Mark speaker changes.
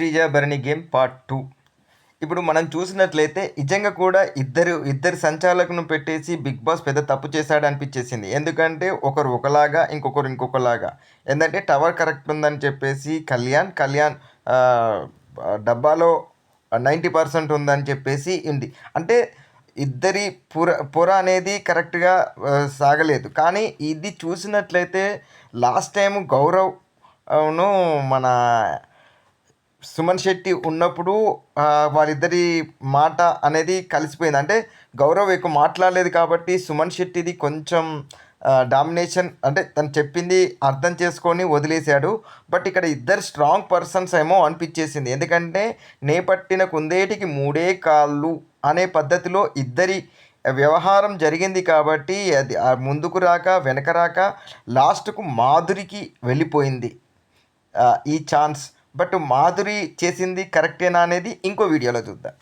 Speaker 1: Sreeja Bharani game part two. ఇప్పుడు మనం చూసినట్లయితే నిజంగా కూడా ఇద్దరు ఇద్దరు సంచాలకును పెట్టేసి బిగ్ బాస్ పెద్ద తప్పు చేశాడు అనిపించేసింది. ఎందుకంటే ఒకరు ఒకలాగా ఇంకొకరు ఇంకొకలాగా. ఏంటంటే టవర్ కరెక్ట్ ఉందని చెప్పేసి కళ్యాణ్ కళ్యాణ్ డబ్బాలో నైంటీ పర్సెంట్ ఉందని చెప్పేసి ఉంది. అంటే ఇద్దరి పొర పొర అనేది కరెక్ట్గా సాగలేదు. కానీ ఇది చూసినట్లయితే లాస్ట్ టైం గౌరవ్ అవును మన సుమన్ శెట్టి ఉన్నప్పుడు వాళ్ళిద్దరి మాట అనేది కలిసిపోయింది. అంటే గౌరవ్ ఎక్కువ మాట్లాడలేదు కాబట్టి సుమన్ శెట్టిది కొంచెం డామినేషన్ అంటే తను చెప్పింది అర్థం చేసుకొని వదిలేశాడు. బట్ ఇక్కడ ఇద్దరు స్ట్రాంగ్ పర్సన్స్ ఏమో అనిపించేసింది. ఎందుకంటే నే పట్టిన కుందేటికి మూడే కాళ్ళు అనే పద్ధతిలో ఇద్దరి వ్యవహారం జరిగింది కాబట్టి అది ముందుకు రాక వెనక రాక లాస్ట్కు మాధురికి వెళ్ళిపోయింది ఈ ఛాన్స్. బట్ మాధురి చేసింది కరెక్టేనా అనేది ఇంకో వీడియోలో చూద్దాం.